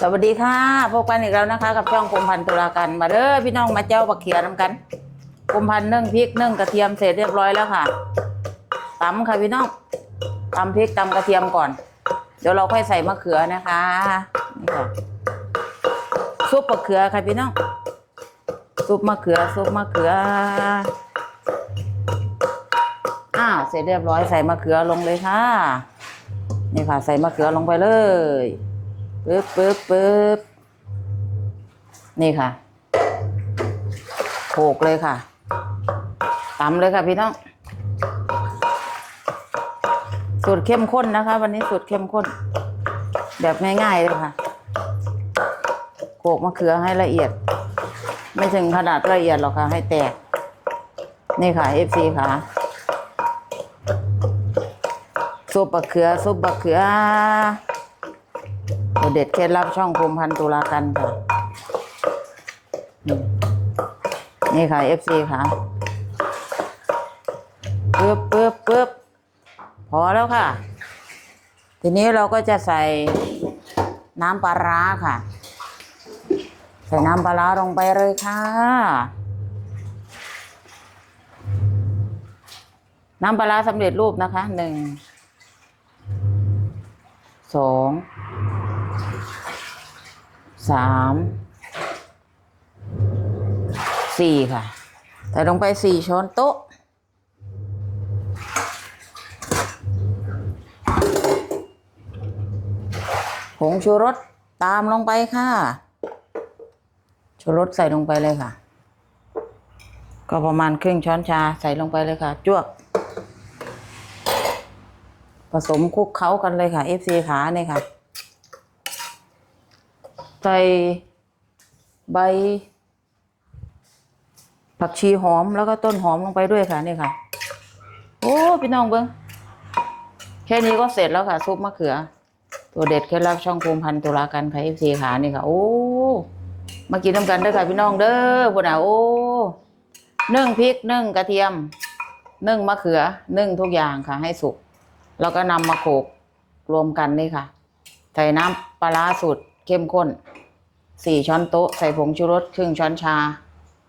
สวัสดีค่ะพบกันอีกแล้วนะคะ กับช่องกรมพันธุ์ตุลาการมาเด้อพี่น้องมาเจ้าบักเขียนำกันกรมพันธุ์นึ่งพริกนึ่งกระเทียมเสร็จเรียบร้อยแล้วค่ะตำค่ะพี่น้องตำพริกตำกระเทียมก่อน เดี๋ยวเราค่อยใส่มะเขือนะคะนี่ค่ะซุปมะเขือค่ะพี่น้องซุปมะเขือซุปมะเขืออ้าวเสร็จเรียบร้อยใส่มะเขือลงเลยค่ะนี่ค่ะ ใส่มะเขือลงไปเลย ปึ๊บปึ๊บปึ๊บนี่ค่ะโขกเลยค่ะตำเลยค่ะพี่น้องสูตรเข้มข้นนะคะ วันนี้สูตรเข้มข้น แบบง่ายๆเลยค่ะโขกมะเขือให้ละเอียด ไม่ถึงขนาดละเอียดหรอกค่ะ ให้แตก นี่ค่ะเอฟซีค่ะซุปบะเขือซุปบะเขือ ตัวเด็ดเคล็ดลับช่องภูมิพันธุ์ตุลากันค่ะนี่นี่ค่ะ FC ค่ะปึ๊บปึ๊บปึ๊บพอแล้วค่ะ ทีนี้เราก็จะใส่น้ำปลาร้าค่ะ ใส่น้ำปลาร้าลงไปเลยค่ะ น้ำปลาร้าสำเร็จรูปนะคะหนึ่งสอง สามสี่ค่ะ ใส่ลงไปสี่ช้อนโต๊ะ ผงชูรสตามลงไปค่ะ ชูรสใส่ลงไปเลยค่ะ ก็ประมาณครึ่งช้อนชาใส่ลงไปเลยค่ะ จวก ผสมคลุกเคล้ากันเลยค่ะ FC ขาเนี่ยค่ะ ใส่ใบ ผักชีหอมแล้วก็ต้นหอมลงไปด้วยค่ะนี่ค่ะ โอ้พี่น้องเบิ้งแค่นี้ก็เสร็จแล้วค่ะ ซุปมะเขือ ตัวเด็ดเคล็ดลับช่องภูมิพันธ์ตุลากันค่ะ FC ขานี่ค่ะ โอ้มากินน้ำกันเด้อค่ะพี่น้องเด้อพวกน่ะโอ้นึ่งพริกนึ่งกระเทียมนึ่งมะเขือนึ่งทุกอย่างค่ะ ให้สุก แล้วก็นำมาโขกรวมกันนี่ค่ะ ใส่น้ำปลาร้าสูตร เข้มข้นสี่ช้อนโต๊ะใส่ผงชูรสครึ่งช้อนชา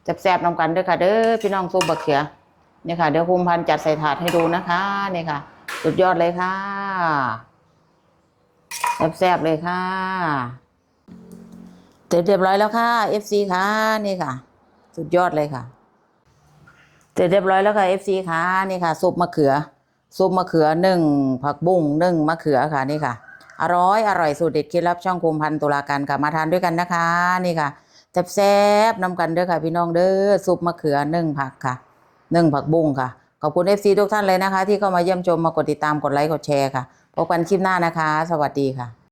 แซ่บๆนำกันด้วยค่ะเด้อพี่น้องซุปบะเขือเนี่ยค่ะ เดี๋ยวภูมิพันจัดใส่ถาดให้ดูนะคะนี่ค่ะ สุดยอดเลยค่ะแซ่บๆเลยค่ะเสร็จเรียบร้อยแล้วค่ะ FC ค่ะนี่ค่ะ สุดยอดเลยค่ะเสร็จเรียบร้อยแล้วค่ะ FC ค่ะนี่ค่ะซุปมะเขือซุปมะเขือนึ่งผักบุ้งนึ่งมะเขือค่ะนี่ค่ะ อร่อยอร่อยสูตรเด็ดเคล็ดลับช่องคุมพันตุลาการค่ะมาทานด้วยกันนะคะ นี่ค่ะแซ่บๆนำกันเด้อค่ะ พี่น้องเด้อซุปมะเขือนึ่งผักค่ะนึ่งผักบุ้งค่ะ ขอบคุณเอฟซีทุกท่านเลยนะคะ ที่เข้ามาเยี่ยมชมมากดติดตามกดไลค์กดแชร์ค่ะพบกันคลิปหน้านะคะ สวัสดีค่ะ